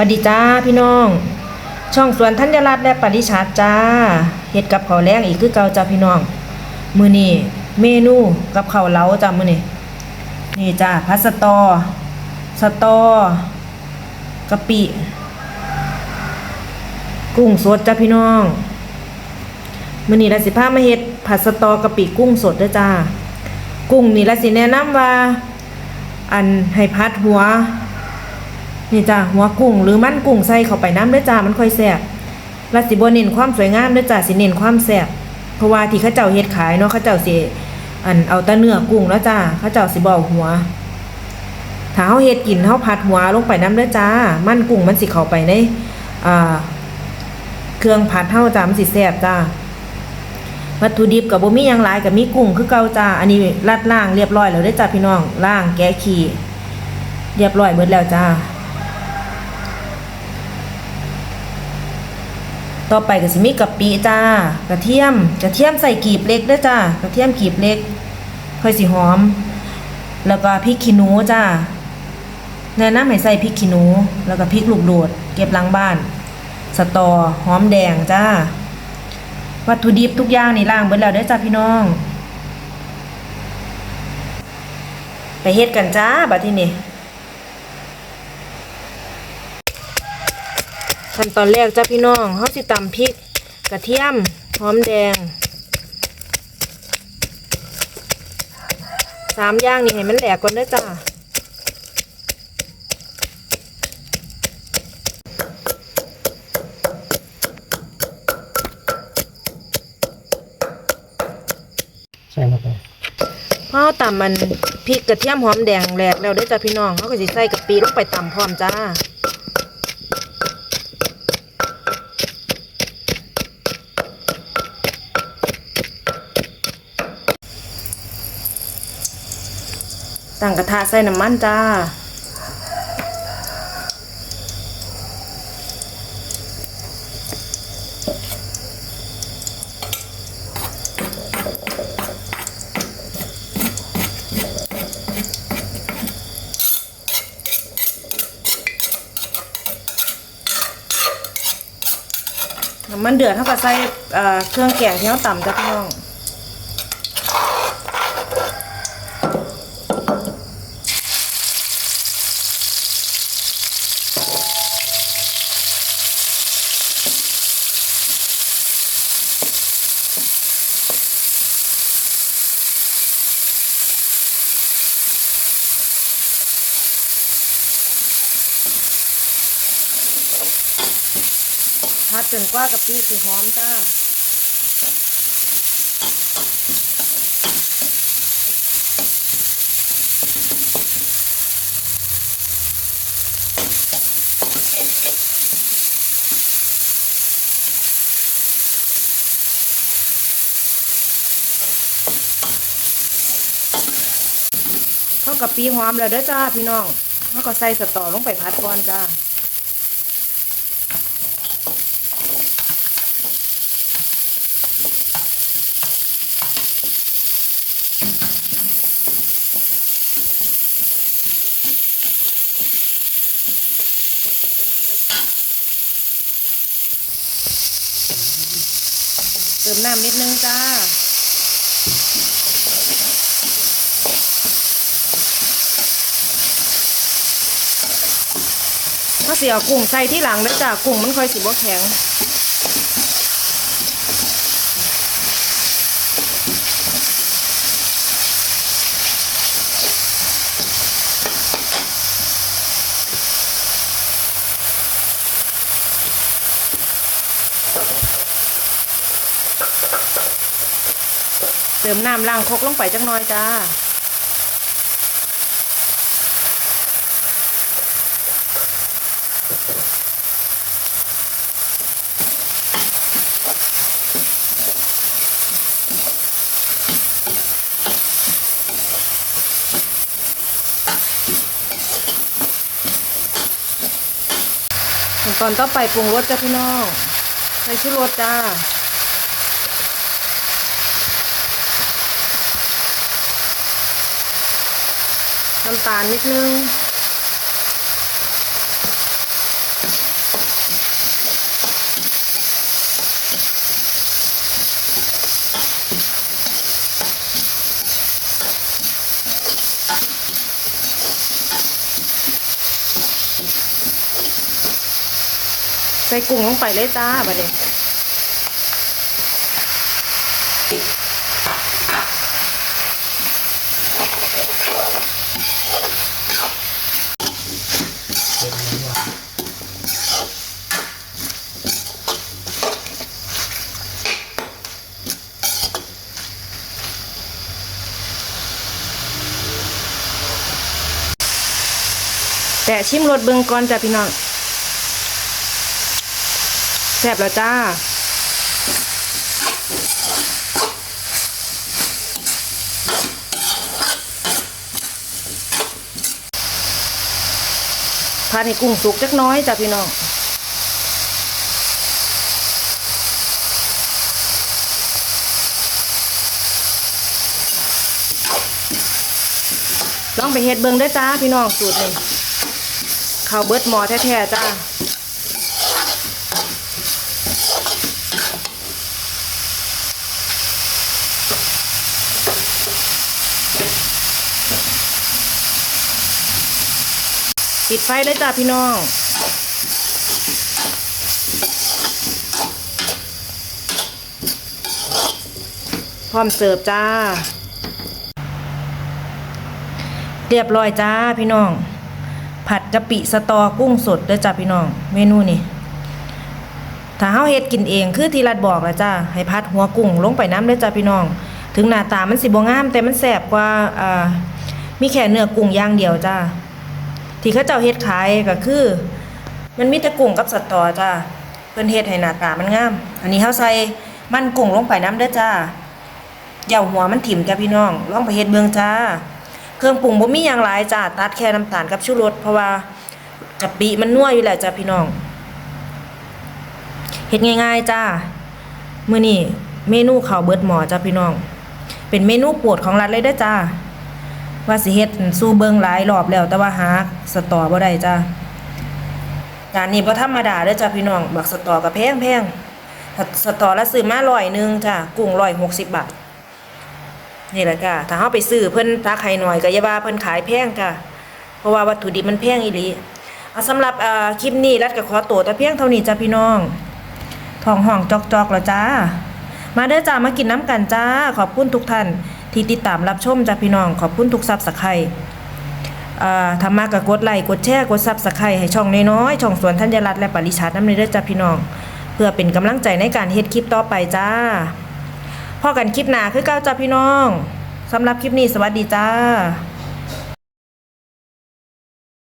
วัสดีจ้าพี่น้อง ช่องสวนธัญรัตน์และปริชาติจ้าเฮ็ดกับข้าวแรงอีกคือเก่าจ้าพี่น้อง มือนี้เมนูกับข้าวเหลาจ้ามือนี้นี่จ้าพัสตอ สตอกะปิ กุ้งสดจ้าพี่น้องมือนี้ราสิพามาเฮ็ดผัดสตอกะปิกุ้งสดด้อจ้า กุ้งนี่ราสิแนะนำว่า อันให้พัดหัว นี่จ้าหัวกุ้งหรือมันกุ้งใส่เข้าไปน้ำเด้อจ้ามันค่อยแซ่บและสิบ่เน้นความสวยงามเด้อจ้าสิเน้นความแซ่บเพราะว่าที่เขาเจ้าเฮ็ดขายเนาะเขาเจ้าสิอันเอาแต่เนื้อกุ้งแล้วจ้าเขาเจ้าสิบ่อหัวถ้าเฮาเฮ็ดกินเฮาผัดหัวลงไปน้ำเด้อจ้า มันกุ้งมันสิเข้าไปในอ่าเครื่องผัดเฮาจ้ามันสิแซ่บจ้าวัตถุดิบกับบ่มีหยังหลายกับมีกุ้งคือเก่าจ้า อันนี้ลัดล่างเรียบร้อยแล้วเด้จ้าพี่น้องล่างแกะขี้เรียบร้อยหมดแล้วจ้า ต่อไปก็สิมีกะปิจ้ากระเทียมกระเทียมใส่กีบเล็กด้อจ้ากระเทียมกีบเล็กค่อยสิหอม แล้วก็พริกขี้หนูจ้าแนะนำให้ใส่พริกขี้หนู แล้วก็พริกลูกโดด เก็บหลังบ้าน สตอหอมแดงจ้าวัตถุดิบทุกอย่างในี่างเบิดแล้วเด้จ้าพี่น้อง ไปเฮ็ดกันจ้าบัดทีนี้ ขั้นตอนแรกจ้าพี่น้องเฮาสิตำพริกกระเทียมหอมแดงสามอย่างนี่ให้มันแหลกก่อนเด้อจ้าใส่ลงไปพอตำมันพริกกระเทียมหอมแดงแหลกแล้วเด้อจ้าพี่น้องเขาก็สิใส่กะปิลงไปตำพร้อมจ้า ตั้งกระทะใส่น้ำมันจ้า น้ำมันเดือดเท่ากับใส่เครื่องแกงที่เราต่ำจ้ะพี่น้องัดจนกว่ากะปิสีหอมจ้าเข้ากะปิหอมแล้วเด้อจ้าพี่น้องเขาก็ใส่สตอลงไปพัดก่อนจ้า ติมน้ำนิดนึงจ้า ถ้าเสียกุ้งใส่ที่หลังแล้วจ้ากุ้งมันค่อยสิบ่แข็ง ติมน้ำล้างคกลงไปจักหน่อยจ้าตอนต่อไปปรุงรสจ้าพี่น้องใส่ชูรสจ้า น้ำตาลนิดนึง ใส่กุ้งลงไปเลยจ้าบัดนี้ แต่ชิมรสเบิงก่อนจ้ะพี่น้องแซ่บแล้วจ้าพาให้กุ้งสุกจักน้อยจ้ะพี่น้องลองไปเฮ็ดเบิ่งได้จ้าพี่น้องสูตรนี้ ข้าวเบิดหมอแท้ๆจ้าปิดไฟเลยจ้าพี่น้อง พร้อมเสิร์ฟจ้า เรียบร้อยจ้าพี่น้อง ผัดกะปิสตอกุ้งสดเด้อจ้าพี่น้อง เมนูนี่ถ้าเฮาเฮ็ดกินเองคือที่รัดบอกแล้วจ้าให้พัดหัวกุ้งลงไปน้ำเด้อจ้าพี่น้อง ถึงหน้าตามันสิบ่งาม แต่มันแซ่บกว่าอ่ามีแค่เนื้อกุ้งย่างเดียวจ้าที่เขาเจ้าเฮ็ดขายก็คือ มันมีแต่กุ้งกับสตอจ้าเพิ่นเฮ็ดให้หน้าตามันงาม อันนี้เฮาใส่มันกุ้งลงไปน้ำเด้อจ้าเหย่าหัวมันถิ่มจ้าพี่น้องลองไปเฮ็ดเบิ่งจ้า เครื่องปรุงบ่มีหยังหลายจ้าตัดแค่น้ำตาลกับชูรสเพราะว่ากะปิมันนัวอยู่แล้วจ้าพี่น้องเฮ็ดง่ายๆจ้ามื้อนี้เมนูข้าวเบิดหม้อจ้าพี่น้อง เป็นเมนูโปรดของรัฐเลยเด้จ้าว่าสิเฮ็ดสู้เบิงหลายรอบแล้วแต่ว่าหาสตอบ่ได้จ้าจานนี้บ่ธรรมดาเด้อจ้าพี่น้องบักสตอก็แพงแพงๆสตอละซื้อมาร้อยหนึงจ้ากุ้ง160บาท นี่แหละจ้ะถ้าเฮาไปซื้อเพิ่นตักให้หน่อยก็อย่าว่าเพิ่นขายแพงจ้ะเพราะว่าวัตถุดิบมันแพงอีหลีเอาสำหรับเอ่อคลิปนี้รัดก็ขอตัวแต่เพียงเท่านี้จ้ะพี่น้องทองห้องจอกๆแล้วจ้า มาเด้อจ้ามากินน้ำกันจ้า ขอบคุณทุกท่าน ที่ติดตามรับชมจ้ะพี่น้อง ขอบคุณทุกซับสไครต์อ่าถ้ามาก็กดไลค์กดแชร์กดซับสไครให้ช่องน้อยๆช่องสวนธัญรัตน์และปริชาติน้ำเด้อจ้ะพี่น้อง เพื่อเป็นกำลังใจในการเฮ็ดคลิปต่อไปจ้า พ่อกันคลิปหนาคือเก้าจ้าพี่น้องสำหรับคลิปนี้สวัสดีจ้า